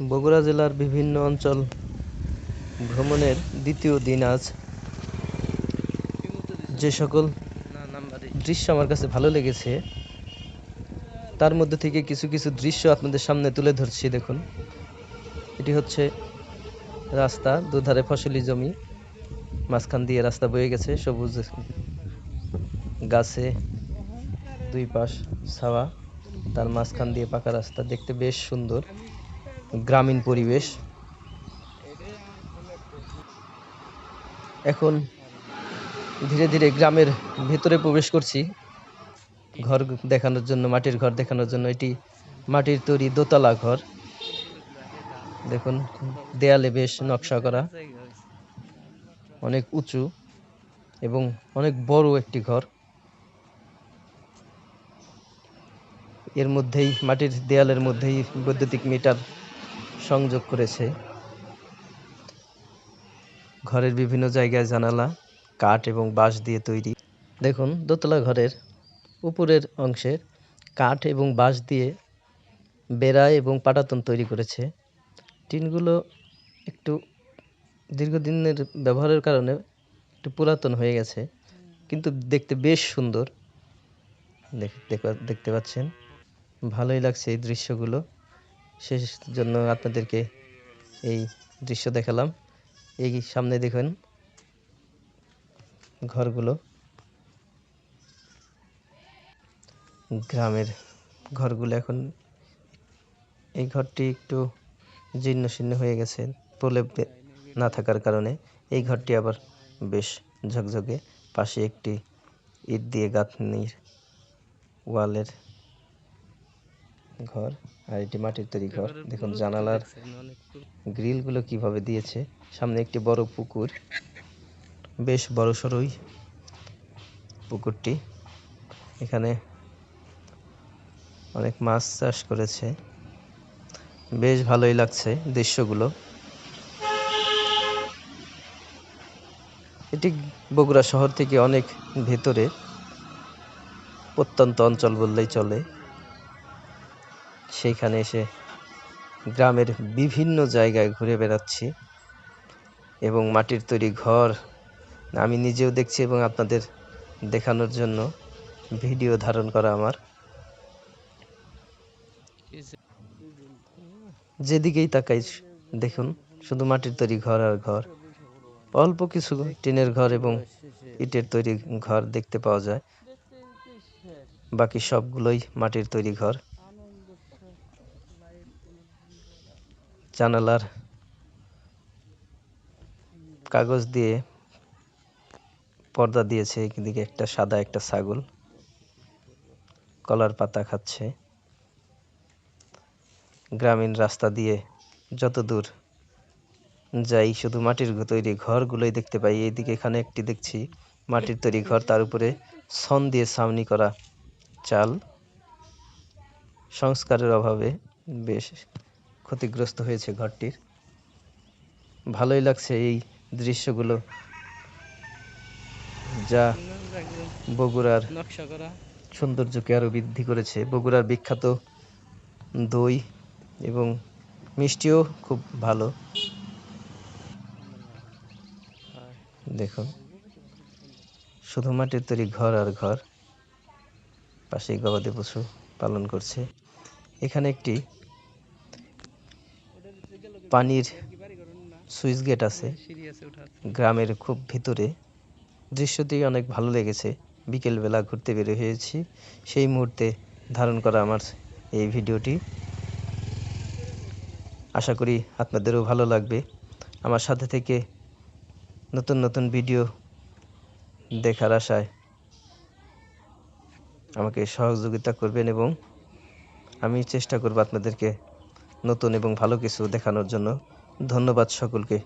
বগুড়া জেলার বিভিন্ন অঞ্চল ভ্রমণের দ্বিতীয় দিন আজ। যে সকল দৃশ্য আমার কাছে ভালো লেগেছে, তার মধ্যে থেকে কিছু কিছু দৃশ্য আপনাদের সামনে তুলে ধরছি, দেখুন। এটি হচ্ছে রাস্তা, দুধারে ফসলি জমি, মাঝখান দিয়ে রাস্তা বয়ে গেছে, সবুজ গাছে দুই পাশ ছাওয়া, তার মাঝখান দিয়ে পাকা রাস্তা, দেখতে বেশ সুন্দর। গ্রামীণ পরিবেশ। এখন ধীরে ধীরে গ্রামের ভেতরে প্রবেশ করছি। ঘর দেখানোর জন্য, মাটির ঘর দেখানোর জন্য। এটি মাটির তৈরি দোতলা ঘর। দেখুন, দেয়ালে বেশ নকশা করা। অনেক উঁচু এবং অনেক বড় একটি ঘর। এর মধ্যেই, মাটির দেয়ালের মধ্যেই বৈদ্যুতিক মিটার সংযোগ করেছে। ঘরের বিভিন্ন জায়গায় জানালা, কাঠ এবং বাঁশ দিয়ে তৈরি। দেখুন, দোতলা ঘরের উপরের অংশের কাঠ এবং বাঁশ দিয়ে বেড়া এবং পাটাতন তৈরি করেছে। টিনগুলো একটু দীর্ঘদিনের ব্যবহারের কারণে একটু পুরাতন হয়ে গেছে, কিন্তু দেখতে বেশ সুন্দর। দেখ- দেখতে- দেখতে পাচ্ছেন? ভালোই লাগছে এই দৃশ্যগুলো। শেষ জন্য আপনাদেরকে এই দৃশ্য দেখালাম। এই সামনে দেখুন ঘরগুলো। গ্রামের ঘরগুলো এখন এই ঘরটি একটু জীর্ণ শীর্ণ হয়ে গেছে, প্রলেপ না থাকার কারণে। এই ঘরটি আবার বেশ ঝকঝকে। পাশে একটি ইট দিয়ে গাঁথনির ওয়ালের ঘর আর এটি মাটির তৈরি ঘর। দেখুন জানালার গ্রিলগুলো কীভাবে দিয়েছে। সামনে একটি বড় পুকুর বেশ বড় সড়ই পুকুরটি। এখানে অনেক মাছ চাষ করেছে। বেশ ভালোই লাগছে দৃশ্যগুলো। এটি বগুড়া শহর থেকে অনেক ভেতরে প্রত্যন্ত অঞ্চল বললেই চলে। সেইখানে এসে গ্রামের বিভিন্ন জায়গায় ঘুরে বেড়াচ্ছি এবং মাটির তৈরি ঘর আমি নিজেও দেখছি এবং আপনাদের দেখানোর জন্য ভিডিও ধারণ করা আমার। যেদিকেই তাকাই দেখুন, শুধু মাটির তৈরি ঘর আর ঘর। অল্প কিছু টিনের ঘর এবং ইটের তৈরি ঘর দেখতে পাওয়া যায়। বাকি সবগুলোই মাটির তৈরি ঘর। জানালার কাগজ দিয়ে পর্দা দিয়েছে। এদিকে একটা সাদা, একটা ছাগল। কলার পাতা খাচ্ছে। গ্রামীণ রাস্তা দিয়ে যত দূর যাই, শুধু মাটির তৈরি ঘরগুলোই দেখতে পাই। এইদিকে এখানে একটি দেখছি, মাটির তৈরি ঘর। তার উপরে ছন দিয়ে ছাউনি করা চাল। সংস্কারের অভাবে বেশ ক্ষতিগ্রস্ত হয়েছে ঘরটির। ভালোই লাগছে এই দৃশ্যগুলো। যা বগুড়ার সৌন্দর্যকে আরও বৃদ্ধি করেছে। বগুড়ার বিখ্যাত দই এবং মিষ্টিও খুব ভালো। দেখুন, শুধু মাটির তৈরি ঘর আর ঘর, পাশেই গবাদি পশু পালন করছে। এখানে একটি পানির সুইচ গেট আছে। গ্রামের খুব ভিতরে। দৃশ্যটি অনেক ভালো লেগেছে। বিকেলবেলা ঘুরতে বের হয়েছি। সেই মুহূর্তে ধারণ করা আমার এই ভিডিওটি। আশা করি আপনাদেরও ভালো লাগবে। আমার সাথে থেকে নতুন নতুন ভিডিও দেখার আশায় আমাকে সহযোগিতা করবেন এবং আমি চেষ্টা করব আপনাদেরকে নতুন এবং ভালো কিছু দেখানোর জন্য ধন্যবাদ সকলকে।